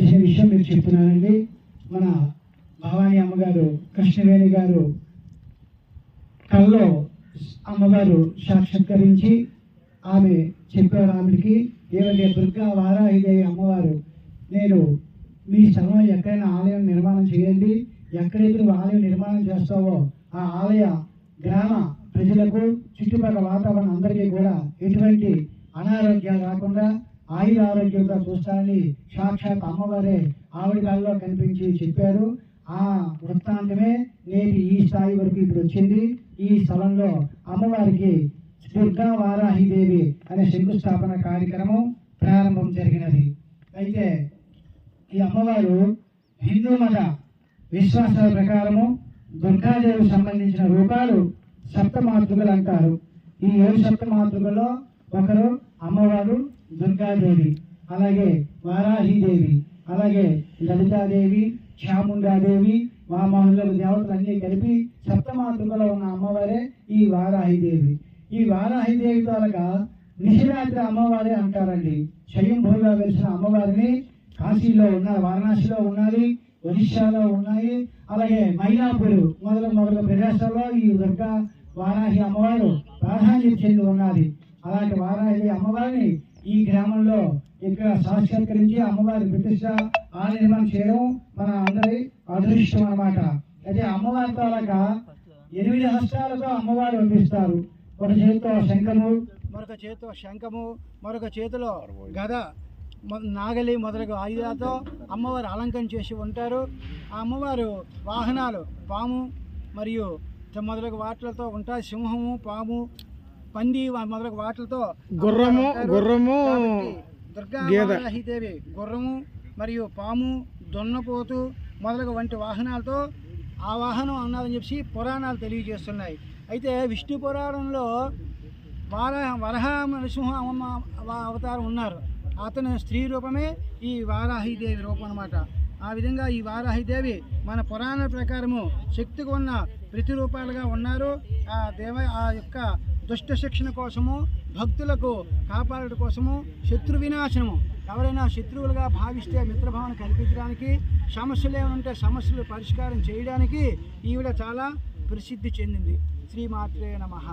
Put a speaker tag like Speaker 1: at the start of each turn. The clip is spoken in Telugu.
Speaker 1: చేసిన విషయం మీకు చెప్తున్నానండి మన భవానీ అమ్మగారు కృష్ణవేణి గారు కల్లో అమ్మగారు సాక్షాత్కరించి ఆమె చెప్పారు ఆమెకి ఏమంటే దుర్గా వారాహిదేవి అమ్మవారు? నేను మీ స్థలంలో ఎక్కడైనా ఆలయం నిర్మాణం చేయండి. ఎక్కడైతే నువ్వు ఆలయం నిర్మాణం చేస్తావో ఆ ఆలయ గ్రామ ప్రజలకు చుట్టుపక్కల వాతావరణం అందరికీ కూడా ఎటువంటి అనారోగ్యాలు రాకుండా ఆయుర ఆరోగ్యంగా చూస్తానని సాక్షాత్ అమ్మవారే ఆవిడ కల్లో కనిపించి చెప్పారు. ఆ వృత్తాంతమే నేటి ఈ స్థాయి వరకు ఇప్పుడు వచ్చింది. ఈ స్థలంలో అమ్మవారికి దుర్గా వారాహిదేవి అనే శంకుస్థాపన కార్యక్రమం ప్రారంభం జరిగినది. అయితే ఈ అమ్మవారు హిందూ మత విశ్వాసాల ప్రకారము దుర్గాదేవి సంబంధించిన రూపాలు సప్తమాతృకలు అంటారు. ఈ ఏడు సప్తమాతృకలో ఒకరు అమ్మవారు దుర్గాదేవి అలాగే వారాహిదేవి అలాగే లలితాదేవి చాముండాదేవి వామహులకు దేవతలు అన్నీ కలిపి సప్తమాతృకలో ఉన్న అమ్మవారే ఈ వారాహిదేవి. ఈ వారాహిదేవి ద్వారా నిశిరాత్రి అమ్మవారే అంటారండి. స్వయంభూగా వెలిసిన అమ్మవారిని కాశీలో ఉన్నారు వారణాసిలో ఉన్నది ఒరిస్సాలో ఉన్నాయి అలాగే మైలాపూర్ మొదలు మొదలు ప్రదేశాల్లో ఈ దుర్గా వారాహి అమ్మవారు ప్రాధాన్యత చెంది ఉన్నది అలాంటి వారాహి అమ్మవారిని ఈ గ్రామంలో ఇక్కడ సాక్షాత్కరించి అమ్మవారి ప్రతిష్ట ఆ నిర్మాణం చేయడం మన అందరి అదృష్టం అనమాట అయితే అమ్మవారి తాలూకా ఎనిమిది హస్తాలతో అమ్మవారు పంపిస్తారు ఒక చేతితో శంఖము మరొక చేతితో శంఖము మరొక చేతిలో గద నాగలి మొదలగు ఆయుధాలతో అమ్మవారు అలంకరణ చేసి ఉంటారు. ఆ అమ్మవారు వాహనాలు పాము మరియు మొదలగు వాటిలతో ఉంటాయి. సింహము పాము పంది మొదలగు వాటిలతో
Speaker 2: గుర్రము. గుర్రము
Speaker 1: కాబట్టి దుర్గా
Speaker 2: గేదె.
Speaker 1: వారాహిదేవి గుర్రము మరియు పాము దొన్నపోతు మొదలగు వంటి వాహనాలతో ఆ వాహనం అన్నదని చెప్పి పురాణాలు తెలియజేస్తున్నాయి అయితే విష్ణు పురాణంలో వార వరహ నరసింహ అమ్మ అవ- అవతారం ఉన్నారు అతని స్త్రీ రూపమే ఈ వారాహిదేవి రూపం అన్నమాట ఆ విధంగా ఈ వారాహిదేవి మన పురాణ ప్రకారము శక్తికి ఉన్న ప్రతిరూపాలుగా ఉన్నారు ఆ దేవ ఆ యొక్క దుష్ట శిక్షణ కోసము భక్తులకు కాపాడడం కోసము శత్రు వినాశనము. ఎవరైనా శత్రువులుగా భావిస్తే మిత్రభావన కల్పించడానికి సమస్యలు ఏమైనా సమస్యలు పరిష్కారం చేయడానికి ఈవిడ చాలా ప్రసిద్ధి చెందింది. శ్రీమాత్రే నమః.